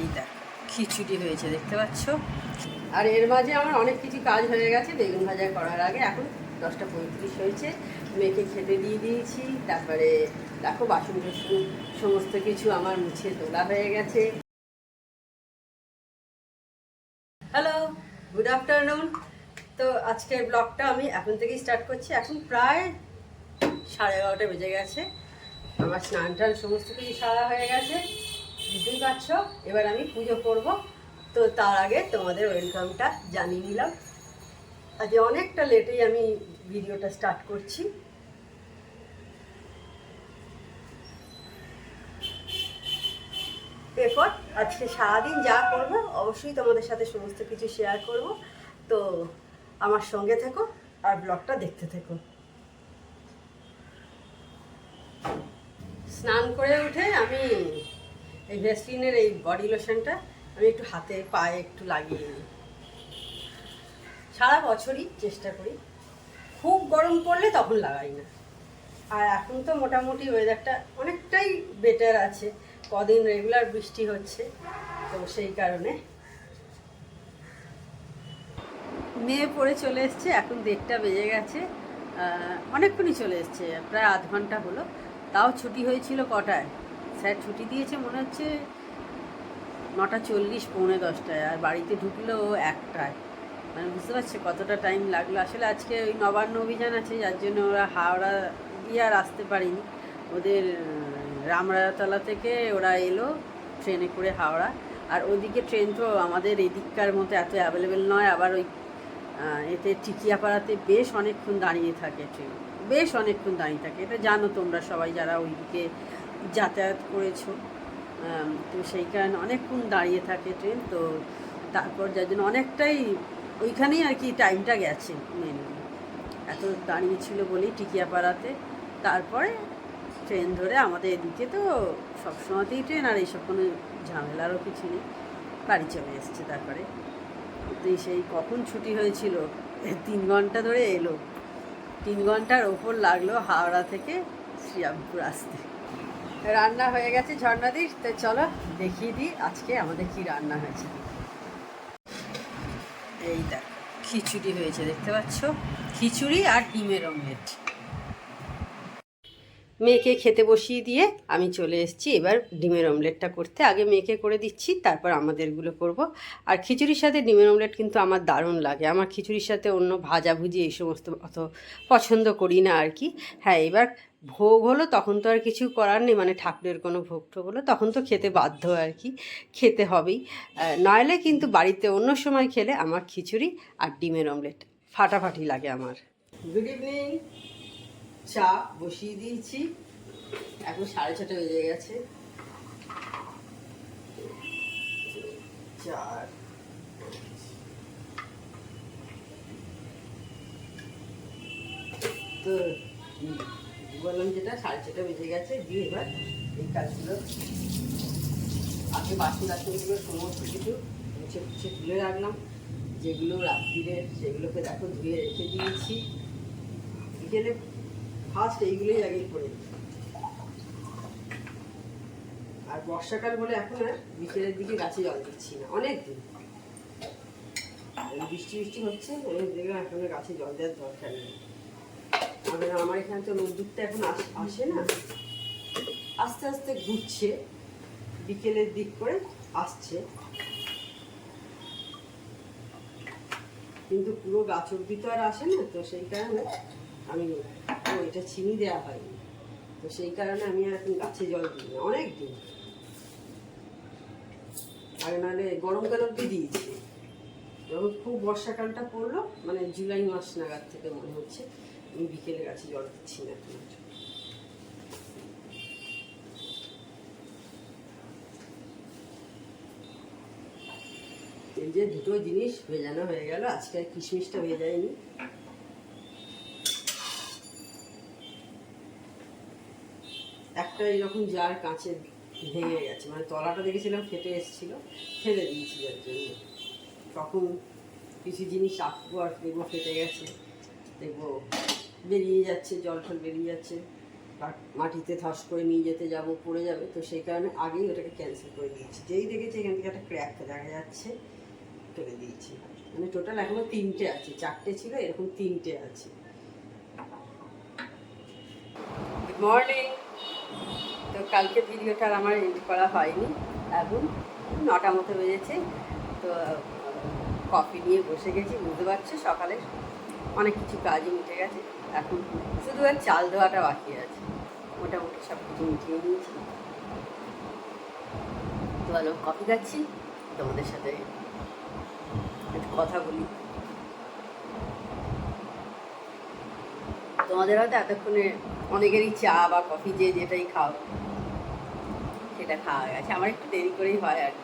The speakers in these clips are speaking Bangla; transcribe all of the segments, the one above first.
এই দেখ, খিচুড়ি হয়েছে, দেখতে পাচ্ছ? আর এর মাঝে আমার অনেক কিছু কাজ হয়ে গেছে, বেগুন ভাজা করার আগে এখন দশটা পঁয়ত্রিশ হয়েছে মেয়েকে খেতে দিয়ে দিয়েছি, তারপরে দেখো বাসন টাসন সমস্ত কিছু আমার মুছে তোলা হয়ে গেছে। হ্যালো গুড আফটারনুন তো আজকের ব্লগটা আমি এখন থেকেই স্টার্ট করছি। এখন প্রায় সাড়ে এগারোটা বেজে গেছে। আমার স্নান টান সমস্ত কিছু সারা হয়ে গেছে। বুঝতেই পারছ? এবার আমি পুজো করব। তো তার আগে তোমাদের ওয়েলকামটা জানিয়ে নিলাম। আজকে অনেকটা লেটেই আমি ভিডিওটা স্টার্ট করছি। এরপর আজকে সারাদিন যা করব, অবশ্যই তোমাদের সাথে সমস্ত কিছু শেয়ার করব। তো আমার সঙ্গে থেকো আর ব্লগটা দেখতে থেকো। স্নান করে উঠে আমি এই ভেসলিনের এই বডি লোশনটা আমি একটু হাতে পায়ে একটু লাগিয়ে নিই। সারা বছরই চেষ্টা করি। খুব গরম পড়লে তখন লাগাই না। আর এখন তো মোটামুটি ওয়েদারটা অনেকটাই বেটার আছে। কদিন রেগুলার বৃষ্টি হচ্ছে, তো সেই কারণে। মেয়ে পড়ে চলে এসছে, এখন দেড়টা বেজে গেছে। অনেকক্ষণই চলে এসছে, প্রায় আধ ঘণ্টা হলো। তাও ছুটি হয়েছিল কটায়? স্যার ছুটি দিয়েছে মনে হচ্ছে নটা চল্লিশ, পৌনে দশটায়। আর বাড়িতে ঢুকলো একটায়। মানে বুঝতে পারছি কতটা টাইম লাগল। আসলে আজকে ওই নবান্ন অভিযান আছে, যার জন্য ওরা হাওড়া দিয়ে আর আসতে পারিনি। ওদের রামরাতলা থেকে ওরা এলো ট্রেনে করে হাওড়া। আর ওদিকে ট্রেন তো আমাদের এদিককার মতো এত অ্যাভেলেবেল নয়। আবার ওই এতে টিকিয়াপাড়াতে বেশ অনেকক্ষণ দাঁড়িয়ে থাকে ট্রেন। বেশ অনেকক্ষণ দাঁড়িয়ে থাকে। এটা জানো তোমরা সবাই যারা ওইদিকে যাতায়াত করেছ। তো সেই কারণে অনেকক্ষণ দাঁড়িয়ে থাকে ট্রেন, তো তারপর যার জন্য অনেকটাই ওইখানেই আর কি টাইমটা গেছে মেনলি এত দাঁড়িয়ে ছিল বলেই টিকিয়াপাড়াতে। তারপরে ট্রেন ধরে আমাদের এদিকে তো সবসময়তেই ট্রেন, আর এইসব কোনো ঝামেলারও কিছু নেই। বাড়ি চলে এসছে তারপরে। তো সেই কখন ছুটি হয়েছিল, তিন ঘণ্টা ধরে এলো। তিন ঘণ্টার ওপর লাগল হাওড়া থেকে শ্রীরামপুর আসতে। রান্না হয়ে গেছে ঝর্ণাদির তো চলো দেখিয়ে দিই আজকে আমাদের কি রান্না হয়েছে। এই দেখ, খিচুড়ি হয়েছে, দেখতে পাচ্ছ? খিচুড়ি আর ডিমের অমলেট মেয়েকে খেতে বসিয়ে দিয়ে আমি চলে এসেছি, এবার ডিমের অমলেটটা করতে। আগে মেয়েকে করে দিচ্ছি, তারপর আমাদেরগুলো করব। আর খিচুড়ির সাথে ডিমের অমলেট কিন্তু আমার দারুণ লাগে। আমার খিচুড়ির সাথে অন্য ভাজাভুজি এই সমস্ত অত পছন্দ করি না আর কি। হ্যাঁ এবার ভোগ হলো, তখন তো আর কিছু করার নেই। মানে ঠাকুরের কোনো ভোগ টোগ হলো, তখন তো খেতে বাধ্য আর কি। খেতে হবেই। নইলে কিন্তু বাড়িতে অন্য সময় খেলে আমার খিচুড়ি আর ডিমের অমলেট। ফাটাফাটি লাগে আমার। গুড ইভিনিং চা বসিয়ে দিয়েছি। এখন সাড়ে ছটা বেজে গেছে। চার তো বললাম যেটা, সাড়ে ছটা বেজে গেছে, দিয়ে এবার এই কাজগুলো আগে বাসন টাসনগুলো সমস্ত কিছু মুছে মুছে তুলে রাখলাম। যেগুলো রাত্রিরে, সেগুলোকে দেখো ধুয়ে রেখে দিয়েছি। বিকেলে ফার্স্ট এইগুলোই আগে করে। আর বর্ষাকাল বলে এখন আর বিকেলের দিকে গাছে জল দিচ্ছি না অনেক দিন বৃষ্টি বৃষ্টি হচ্ছে দেখলাম এখন গাছে জল দেওয়ার দরকার নেই। আমাদের আমার এখানে তো রোদ্দুরটা এখন আসে না। আস্তে আস্তে ঘুরছে, বিকেলের দিক করে আসছে। কিন্তু পুরো গাছ অব্দি তো আর আসে না, তো সেই কারণে আমি এটা চিনি দেওয়া হয়নি। তো সেই কারণে আমি আর এখন গাছে জল দিই না অনেক দিন আগে নাহলে গরমকাল অব্দি দিয়েছি। যখন খুব বর্ষাকালটা পড়ল মানে জুলাই মাস নাগাদ থেকে মনে হচ্ছে আমি বিকেলে গাছে জল দিচ্ছি না যে দুটো জিনিস ভেজানো হয়ে গেল, আজকে আর কিশমিশটা ভেজায়নি একটা এরকম জার কাঁচের ভেঙে গেছে মানে তলাটা দেখেছিলাম ফেটে এসেছিল, ফেলে দিয়েছি যার জন্য। তখন কিছু জিনিস রাখব আর দেখব ফেটে গেছে, দেখব। বেরিয়ে যাচ্ছে, জল টল বেরিয়ে যাচ্ছে। মাটিতে ধস করে নিয়ে যেতে যাব, পড়ে যাবে। তো সেই কারণে আগেই ওটাকে ক্যান্সেল করে দিয়েছি। যেই দেখেছি এখান থেকে একটা ক্র্যাক দেখা যাচ্ছে, ফেলে দিয়েছি। মানে টোটাল এখনও তিনটে আছে। চারটে ছিল, এরকম তিনটে আছে। গুড মর্নিং তো কালকে ভিডিওটা আমার এডিট করা হয়নি। এখন নটা মতো বেজেছে। তো কফি নিয়ে বসে গেছি, বুঝতে পারছ? সকালে অনেক কিছু কাজই মিটে গেছে। এখন শুধু আর চাল দেওয়াটা বাকি আছে। মোটামুটি সব কিছু মিটিয়ে নিয়েছি। তো ভালো কফি খাচ্ছি? তোমাদের সাথে একটু কথা বলি। তোমাদের হয়তো এতক্ষণে অনেকেরই চা বা কফি যে যেটাই খাও, সেটা খাওয়া গেছে। আমার একটু দেরি করেই হয় আর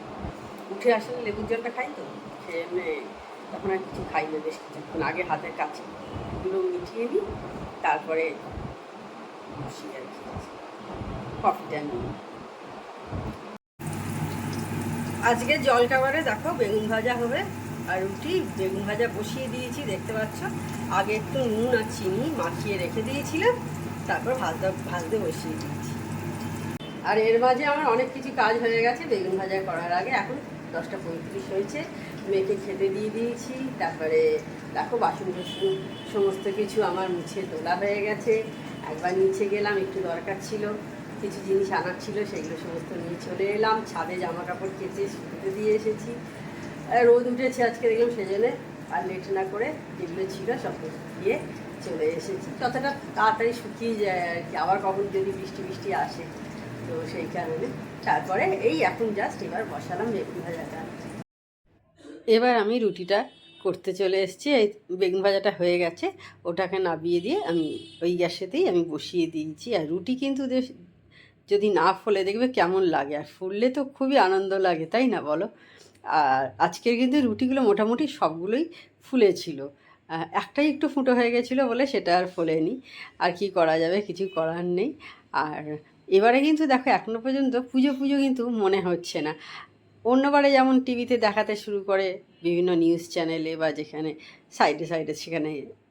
উঠে আসলে লেবুর জলটা খাই তো সে এমনি তখন আর কিছু খাই না বেশ কিছুক্ষণ আগে হাতের কাছে। এগুলো মিটিয়ে নিই, তারপরে বসি আর কি। কফিটা নিই। আজকে জল খাবারে দেখো বেগুন ভাজা হবে আর রুটি। বেগুন ভাজা বসিয়ে দিয়েছি, দেখতে পাচ্ছ? আগে একটু নুন আর চিনি মাখিয়ে রেখে দিয়েছিলাম, তারপর ভাজতে ভাজতে বসিয়ে দিয়েছি। আর এর মাঝে আমার অনেক কিছু কাজ হয়ে গেছে বেগুন ভাজা করার আগে। এখন দশটা পঁয়ত্রিশ হয়েছে। মেয়েকে খেতে দিয়ে দিয়েছি, তারপরে দেখো বাসন টাসন সমস্ত কিছু আমার মুছে তোলা হয়ে গেছে। একবার নিচে গেলাম, একটু দরকার ছিল, কিছু জিনিস আনার ছিল, সেগুলো সমস্ত নিয়ে চলে এলাম। ছাদে জামা কাপড় কেচে শুকোতে দিয়ে এসেছি। রোদ উঠেছে আজকে দেখলাম, সেজন্য আর লেট না করে যেগুলো ছিল সব দিয়ে চলে এসেছি। ততটা তাড়াতাড়ি শুকিয়ে যায় আর কি, আবার কখন যদি বৃষ্টি বৃষ্টি আসে। তো সেই কারণে তারপরে এই এখন জাস্ট এবার বসালাম বেগুন ভাজাটা। এবার আমি রুটিটা করতে চলে এসেছি। এই বেগুন ভাজাটা হয়ে গেছে। ওটাকে নাবিয়ে দিয়ে আমি ওই গ্যাসেতেই আমি বসিয়ে দিয়েছি। আর রুটি কিন্তু যদি না ফলে দেখবে কেমন লাগে। আর ফুললে তো খুবই আনন্দ লাগে, তাই না বলো? আর আজকের কিন্তু রুটিগুলো মোটামুটি সবগুলোই ফুলেছিল। একটাই একটু ফুটো হয়ে গেছিল বলে সেটা আর ফোলেনি। আর কি করা যাবে, কিছু করার নেই। আর এবারে কিন্তু দেখো, এখনও পর্যন্ত পুজো পুজো কিন্তু মনে হচ্ছে না। অন্যবারে যেমন টিভিতে দেখাতে শুরু করে বিভিন্ন নিউজ চ্যানেলে বা যেখানে সাইডে সাইডে সেখানে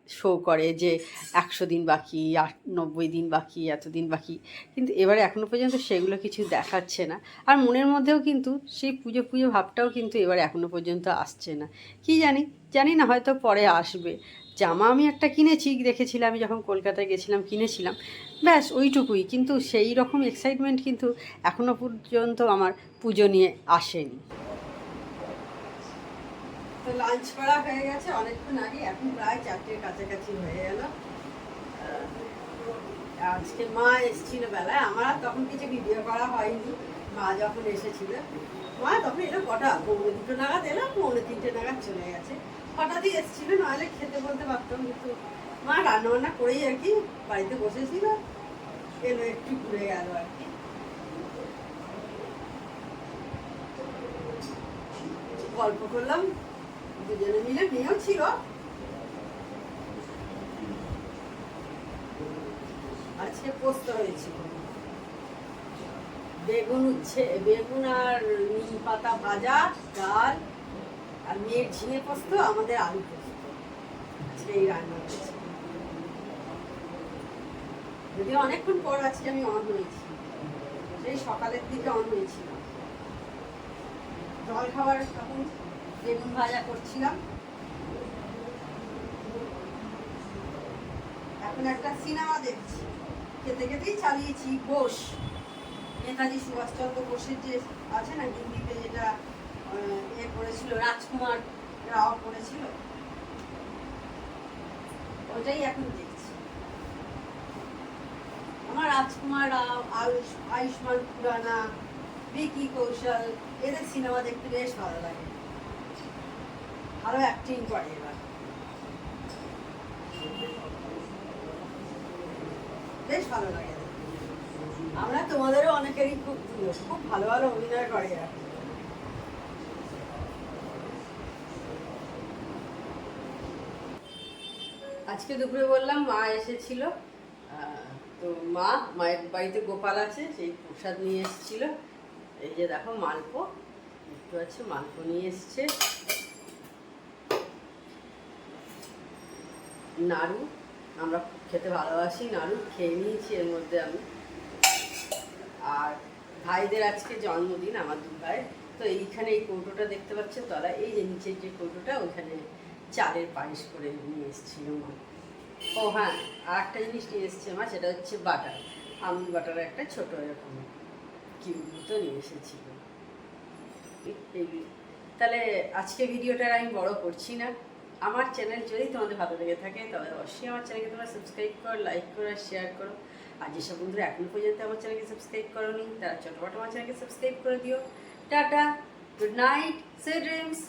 শো করে যে একশো দিন বাকি, আট, নব্বই দিন বাকি, এতদিন বাকি। কিন্তু এবারে এখনও পর্যন্ত সেগুলো কিছু দেখাচ্ছে না। আর মনের মধ্যেও কিন্তু সেই পুজো পুজো ভাবটাও কিন্তু এবার এখনও পর্যন্ত আসছে না। কি জানি জানি না হয়তো পরে আসবে। জামা আমি একটা কিনেছি দেখেছিলাম আমি যখন কলকাতায় গেছিলাম, কিনেছিলাম। ব্যাস, ওইটুকুই। কিন্তু সেই রকম এক্সাইটমেন্ট কিন্তু এখনও পর্যন্ত আমার পুজো নিয়ে আসেনি। তো লাঞ্চ করা হয়ে গেছে অনেকক্ষণ আগে এখন প্রায় চারটের কাছাকাছি হয়ে গেল। আজকে মা এসেছিল বেলায়। আমার তখন কিছু ভিডিও করা হয়নি। মা যখন এসেছিল, মা তখন এলো কটা? পৌনে দুটো নাগাদ এলো, পৌনে তিনটে নাগাদ চলে গেছে। হঠাৎই এসেছিল, নাহলে খেতে বলতে পারতাম, কিন্তু মা রান্না বান্না করেই আর কি বাড়িতে বসেছিল, এলো একটু ঘুরে গেল আর কি। গল্প করলাম, দুজনে মিলে, মেয়েও ছিল। আজকে পোস্ত হয়েছিল বেগুন উচ্ছে, বেগুন আর নিম পাতা ভাজা, ডাল আর মেয়ের ঝিঙে পোস্ত, আমাদের আলু পোস্ত। এই রান্না হয়েছে যদিও অনেকক্ষণ পর আজকে আমি অন হয়েছি। সেই সকালের দিকে অন হয়েছিলাম জল খাবার তখন বেগুন ভাজা করছিলাম। এখন একটা সিনেমা দেখছি। খেতে খেতেই চালিয়েছি। বোস, নেতাজি সুভাষচন্দ্র বোসের যে আছে না, হিন্দিতে যেটা এ করেছিল, রাজকুমার রাও করেছিল। ওটাই এখন দেখছি। আমার রাজকুমার রাও, আয়ুষ, আয়ুষ্মান খুরানা, ভিকি কৌশল, এদের সিনেমা দেখতে বেশ ভালো লাগে। ভালো অ্যাক্টিং করে এবার বেশ ভালো লাগে। আমরা তোমাদেরও অনেকেরই খুব খুব ভালো ভালো অভিনয় করে এরা। আজকে দুপুরে বললাম মা এসেছিল তো মা, মায়ের বাড়িতে গোপাল আছে, সেই প্রসাদ নিয়ে এসেছিল। এই যে দেখো, মালপো, একটু আছে, মালপো নিয়ে এসছে। নাড়ু, আমরা খেতে ভালোবাসি নাড়ু, খেয়ে নিয়েছি এর মধ্যে আমি। আর ভাইদের আজকে জন্মদিন, আমার দু ভাই তো এইখানে এই কৌটোটা দেখতে পাচ্ছেন তোরা এই যে নিচের যে কৌটোটা, ওইখানে চালের পায়েস করে নিয়ে এসেছিল মা ও হ্যাঁ আর একটা জিনিস নিয়ে এসছে মা সেটা হচ্ছে বাটার। আমুল বাটার একটা ছোট এরকম কিউব মতো নিয়ে এসেছিল তাহলে আজকে ভিডিওটা আমি বড় করছি না। আমার চ্যানেল যদি তোমাদের ভালো লেগে থাকে তবে অবশ্যই আমার চ্যানেলকে তোমরা সাবস্ক্রাইব করো লাইক করো আর শেয়ার করো। আর যেসব বন্ধুরা এখনও পর্যন্ত আমার চ্যানেলকে সাবস্ক্রাইব করোনি, তারা চটপট আমার চ্যানেলকে সাবস্ক্রাইব করে দিও। Tata good night sweet dreams